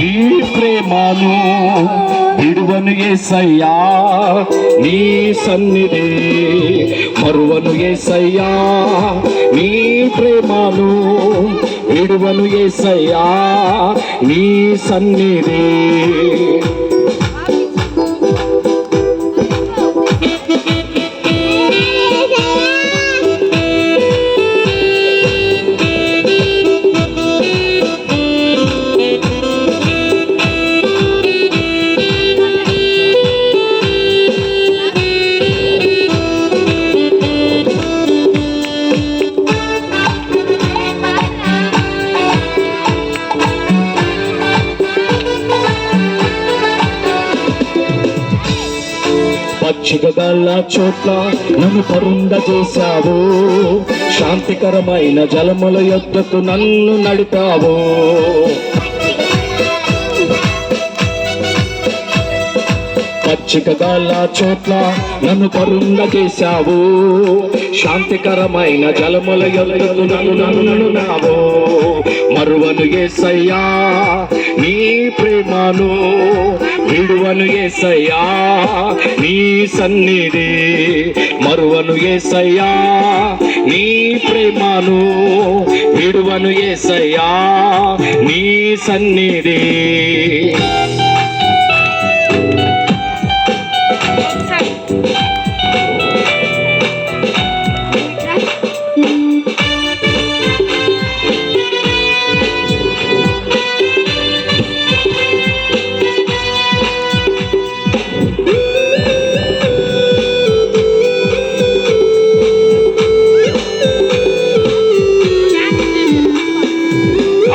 నీ ప్రేమను విడువను ఏసయ్యా నీ సన్నిధి. మరువను ఏసయ్యా నీ ప్రేమను విడువను ఏసయ్యా నీ సన్నిధి. సాక్షిగల చోట్ల నన్ను పరుండ చేశావు శాంతికరమైన జలముల యొద్దకు నన్ను నడిపావు. పచ్చిక చోట్ల నన్ను పరుండ చేశావు శాంతికరమైన జలముల యొద్దకు నన్ను నన్ను నడిపావు మరువను ఏసయ్యా నీ ప్రేమను విడువను ఏసయ్యా నీ సన్నిధి మరువను ఏసయ్యా నీ ప్రేమను విడువను ఏసయ్యా నీ సన్నిధి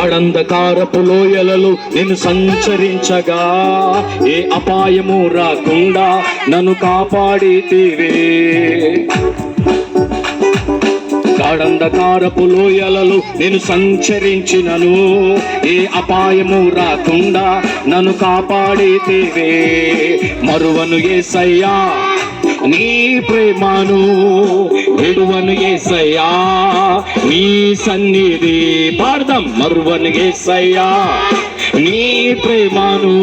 అడంధకారపు లోయలలో నేను సంచరించగా. ఏ అపాయము రాకుండా నన్ను కాపాడితివే గాఢంధకారపు లోయలలో నేను సంచరించినను. ఏ అపాయము రాకుండా నన్ను కాపాడితేవే మరువను ఏసయ్యా నీ ప్రేమను విడువను ఏసయ్యా. నీ సన్నిధి పార్థం మరువను ఏసయ్యా. నీ ప్రేమను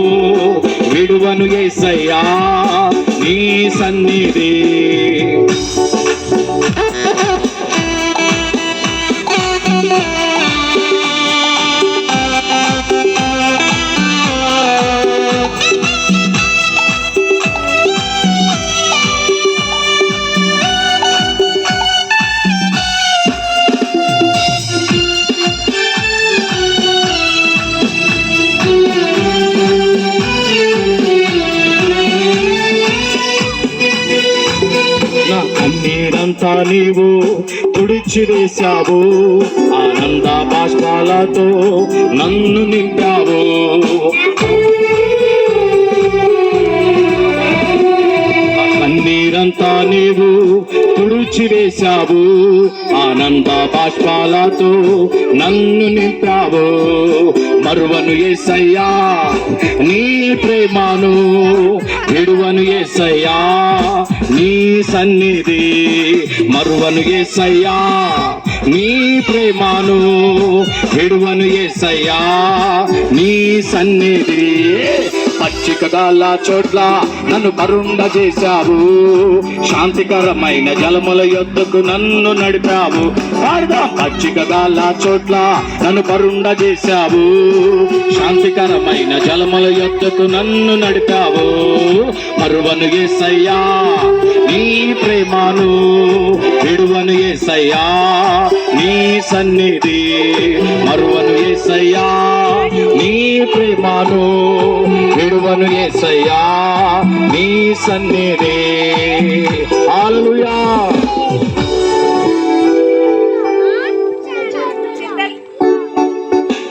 విడువను ఏసయ్యా. నీ సన్నిధి కన్నీరంతా నీవు తుడిచివేశావు. ఆనంద బాష్పాలతో నన్ను నింపావు. కన్నీరంతా నీవు తుడిచివేశావు. ఆనంద బాష్పాలతో నన్ను నింపావు. మరువను ఏసయ్యా నీ ప్రేమను విడువను ఏసయ్యా నీ సన్నిధి. మరువను ఏసయ్యా నీ ప్రేమను విడువను ఏసయ్యా నీ సన్నిధి. పచ్చిక గాల చోట్ల నన్ను కరుండ చేశావు శాంతికరమైన జలముల యొద్దకు నన్ను నడిపావు. పాడదాం. పచ్చిక గాల చోట్ల నన్ను కరుండ చేశావు శాంతికరమైన జలముల యొద్దకు నన్ను నడిపావు. మరువను ఏసయ్యా నీ ప్రేమను విడువను ఏసయ్యా నీ సన్నిధి మరువను ఏసయ్యా నీ ప్రేమను విడువను ఏసయ్యా నీ సన్నిధి. ఆలుయా